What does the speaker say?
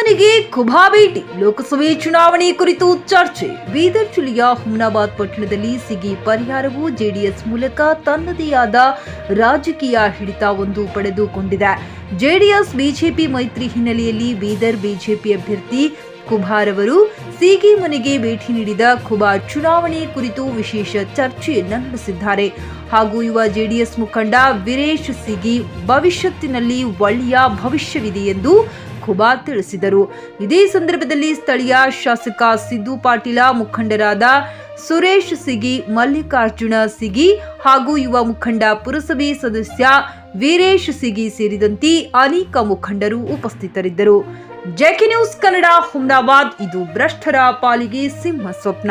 ಮನೆಗೆ ಕುಭಾ ಭೇಟಿ. ಲೋಕಸಭೆ ಚುನಾವಣೆ ಕುರಿತು ಚರ್ಚೆ. ಬೀದರ್ ಜಿಲ್ಲೆಯ ಹುಮ್ನಾಬಾದ್ ಪಟ್ಟಣದಲ್ಲಿ ಸಿಗಿ ಪರಿಹಾರವು ಜೆಡಿಎಸ್ ಮೂಲಕ ತನ್ನದೇ ಆದ ರಾಜಕೀಯ ಹಿಡಿತವೊಂದು ಪಡೆದುಕೊಂಡಿದೆ. ಜೆಡಿಎಸ್, ಬಿಜೆಪಿ ಮೈತ್ರಿ ಹಿನ್ನೆಲೆಯಲ್ಲಿ ಬೀದರ್ ಬಿಜೆಪಿ ಅಭ್ಯರ್ಥಿ ಕುಭಾರ್ ಅವರು ಸಿಗಿ ಮನೆಗೆ ಭೇಟಿ ನೀಡಿದ ಕುಭಾ ಚುನಾವಣೆ ಕುರಿತು ವಿಶೇಷ ಚರ್ಚೆಯನ್ನು ನಡೆಸಿದ್ದಾರೆ. ಹಾಗೂ ಯುವ ಜೆಡಿಎಸ್ ಮುಖಂಡ ವೀರೇಶ್ ಸಿಗಿ ಭವಿಷ್ಯತ್ತಿನಲ್ಲಿ ಒಳ್ಳೆಯ ಭವಿಷ್ಯವಿದೆ ಎಂದು ಖುಬಾ ತಿಳಿಸಿದರು. ಇದೇ ಸಂದರ್ಭದಲ್ಲಿ ಸ್ಥಳೀಯ ಶಾಸಕ ಸಿದ್ದು ಪಾಟೀಲ, ಮುಖಂಡರಾದ ಸುರೇಶ್ ಸಿಗಿ, ಮಲ್ಲಿಕಾರ್ಜುನ ಸಿಗಿ ಹಾಗೂ ಯುವ ಮುಖಂಡ ಪುರಸಭೆ ಸದಸ್ಯ ವೀರೇಶ್ ಸಿಗಿ ಸೇರಿದಂತೆ ಅನೇಕ ಮುಖಂಡರು ಉಪಸ್ಥಿತರಿದ್ದರು. ಜೆಕೆ ನ್ಯೂಸ್ ಕನ್ನಡ ಹುಮ್ನಾಬಾದ್ ಇದು ಭ್ರಷ್ಟರ ಪಾಲಿಗೆ ಸಿಂಹ ಸ್ವಪ್ನ